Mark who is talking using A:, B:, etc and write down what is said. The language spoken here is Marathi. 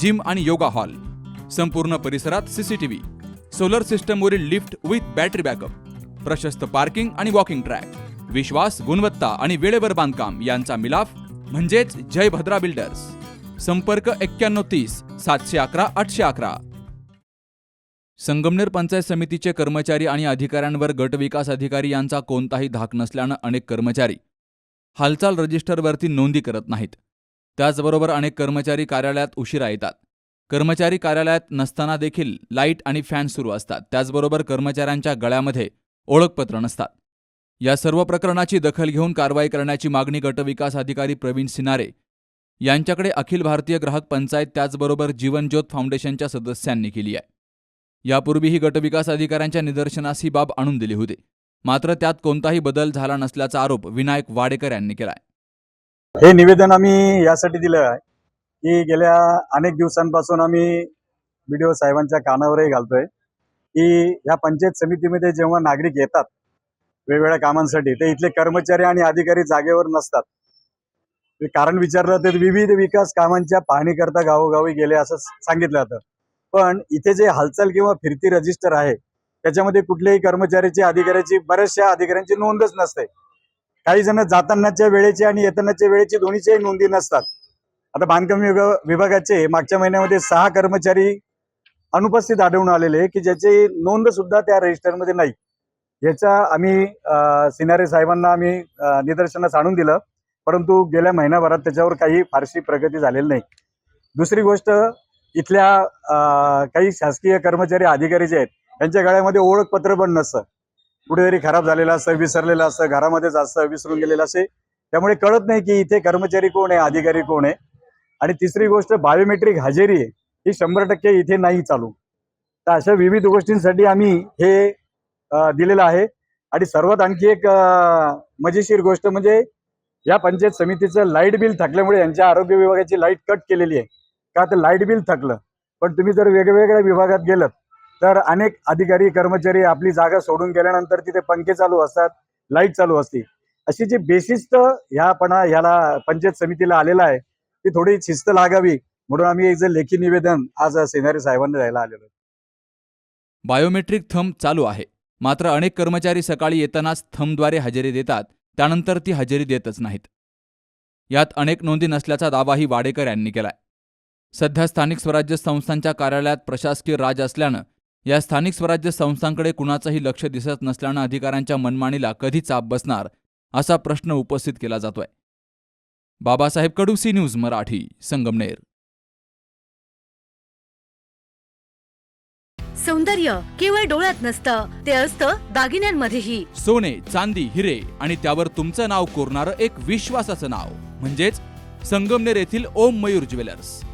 A: जिम आणि योगा हॉल. संपूर्ण परिसरात सीसीटीव्ही सोलर सिस्टमवरील लिफ्ट विथ बॅटरी बॅकअप. प्रशस्त पार्किंग आणि वॉकिंग ट्रॅक. विश्वास गुणवत्ता आणि वेळेवर बांधकाम यांचा मिलाफ म्हणजेच जय भद्रा बिल्डर्स. संपर्क एक्क्याण्णव तीस सातशे अकरा आठशे अकरा. संगमनेर पंचायत समितीचे कर्मचारी आणि अधिकाऱ्यांवर गट विकास अधिकारी यांचा कोणताही धाक नसल्यानं अनेक कर्मचारी हालचाल रजिस्टरवरती नोंदी करत नाहीत. त्याचबरोबर अनेक कर्मचारी कार्यालयात उशिरा येतात. कर्मचारी कार्यालयात नसताना देखील लाइट आणि फॅन सुरू असतात. त्याचबरोबर कर्मचाऱ्यांच्या गळ्यामध्ये ओळखपत्र नसतात. या सर्व प्रकरणाची दखल घेऊन कारवाई करण्याची मागणी गटविकास अधिकारी प्रवीण सिनारे यांच्याकडे अखिल भारतीय ग्राहक पंचायत त्याचबरोबर जीवनज्योत फाउंडेशनच्या सदस्यांनी केली आहे. यापूर्वीही गटविकास अधिकाऱ्यांच्या निदर्शनास ही बाब आणून दिली होती. मात्र त्यात कोणताही बदल झाला नसल्याचा आरोप विनायक वाडेकर यांनी केलाय.
B: हे निवेदन आम्ही यासाठी दिलं आहे की गेल्या अनेक दिवसांपासून आम्ही बी साहेबांच्या कानावरही घालतोय की या पंचायत समितीमध्ये जेव्हा नागरिक येतात वेगवेगळ्या कामांसाठी ते इथले कर्मचारी आणि अधिकारी जागेवर नसतात. कारण विचारलं तर विविध विकास कामांच्या पाहणीकरता गावोगावी गेले असं सांगितलं जातं. पण इथे जे हालचाल किंवा फिरती रजिस्टर आहे त्याच्यामध्ये कुठल्याही कर्मचाऱ्याची अधिकाऱ्याची बऱ्याचशा अधिकाऱ्यांची नोंदच नसते. काही जण जातानाच्या वेळेची आणि येतानाच्या वेळेची दोन्हीच्याही नोंदी नसतात. आता बांधकाम विभागाचे मागच्या महिन्यामध्ये सहा कर्मचारी अनुपस्थित आढळून आलेले की ज्याची नोंद सुद्धा त्या रजिस्टरमध्ये नाही. याचा आम्ही सिनारे साहेबांना आम्ही निदर्शनास आणून दिलं. परंतु गेल्या महिनाभरात त्याच्यावर काही फारशी प्रगती झालेली नाही. दुसरी गोष्ट इथल्या काही शासकीय कर्मचारी अधिकारी जे आहेत त्यांच्या गळ्यामध्ये ओळखपत्र पण नसतं. कुठेतरी खराब झालेलं असतं विसरलेलं असतं घरामध्येच असतं विसरून गेलेलं असे त्यामुळे कळत नाही की इथे कर्मचारी कोण आहे अधिकारी कोण आहे. आणि तिसरी गोष्ट बायोमेट्रिक हजेरी आहे. ही शंभर टक्के इथे नाही चालू. तर अशा विविध गोष्टींसाठी आम्ही हे दिलेलं आहे. आणि सर्वात आणखी एक मजेशीर गोष्ट म्हणजे या पंचायत समितीचं लाइट बिल थकल्यामुळे यांच्या आरोग्य विभागाची लाइट कट केलेली आहे. का तर लाइट बिल थकलं. पण तुम्ही जर वेगवेगळ्या विभागात गेलं तर अनेक अधिकारी कर्मचारी आपली जागा सोडून गेल्यानंतर तिथे पंखे चालू असतात लाइट चालू असते. अशी जी बेशिस्त ह्यापणा ह्याला पंचायत समितीला आलेला आहे ती थोडी शिस्त लागावी म्हणून आम्ही एक जे लेखी निवेदन आज सेनारी साहेबांना द्यायला आलेलो
A: बायोमेट्रिक थंब चालू आहे. मात्र अनेक कर्मचारी सकाळी येतानाच थंबद्वारे हजेरी देतात त्यानंतर ती हजेरी देतच नाहीत. यात अनेक नोंदी नसल्याचा दावाही वाडेकर यांनी केलाय. सध्या स्थानिक स्वराज्य संस्थांच्या कार्यालयात प्रशासकीय राज असल्यानं या स्थानिक स्वराज्य संस्थांकडे कुणाचंही लक्ष दिसत नसल्यानं अधिकाऱ्यांच्या मनमानीला कधी चाप बसणार असा प्रश्न उपस्थित केला जातोय. Babasaheb Kadu C news Marathi Sangamner.
C: सौंदर्य केवळ डोळ्यात नसतं ते असतं दागिन्यांमध्येही.
A: सोने चांदी हिरे आणि त्यावर तुमचं नाव कोरणारं एक विश्वासाचं नाव. म्हणजेच संगमनेर येथील ओम मयूर ज्वेलर्स.